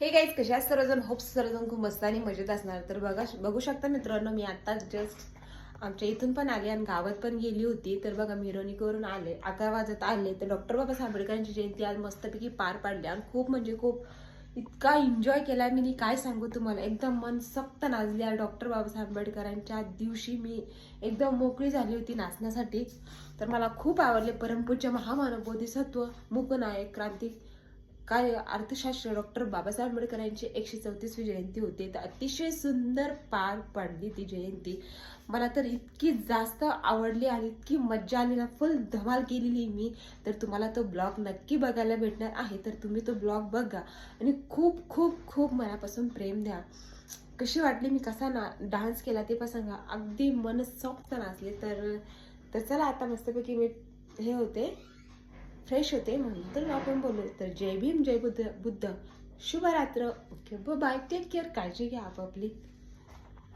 हे गाईज कशा सर्वजण होप सर्वजण खूप मस्त आणि मजेत असणार. तर बघा बघू शकता मित्रांनो मी आत्ताच जस्ट आमच्या इथून पण आले आणि गावात पण गेली होती. तर बघा मिरवणुकीवरून आले. अकरा वाजत आले. तर डॉक्टर बाबासाहेब आंबेडकरांची जयंती आज मस्तपैकी पार पाडली आणि खूप म्हणजे खूप इतका एन्जॉय केला मी काय सांगू तुम्हाला? एकदम मन सक्त नाचले डॉक्टर बाबासाहेब आंबेडकरांच्या दिवशी मी एकदम मोकळी झाली होती नाचण्यासाठी. तर मला खूप आवडले. परमपूरचे महामानव बोधिसत्व मूकनायक क्रांती काय अर्थशास्त्र डॉक्टर बाबासाहेब आंबेडकर यांची एकशे चौतीसवी जयंती होती. तर अतिशय सुंदर पार पडली ती जयंती. मला तर इतकी जास्त आवडली आणि इतकी मज्जा आली ना फुल धमाल केलेली मी. तर तुम्हाला तो ब्लॉग नक्की बघायला भेटणार आहे. तर तुम्ही तो ब्लॉग बघा आणि खूप खूप खूप मनापासून प्रेम द्या. कशी वाटली मी कसा ना डान्स केला ते पण सांगा. अगदी मन सॉफ्ट नाचले. तर तर चला आता मस्तपैकी मी हे होते. फ्रेश होते म्हणून तर आपण बोललो. तर जय भीम जय बुद्ध बुद्ध. शुभरात्र. ओके बाय टेक केअर काळजी घ्या आपापली.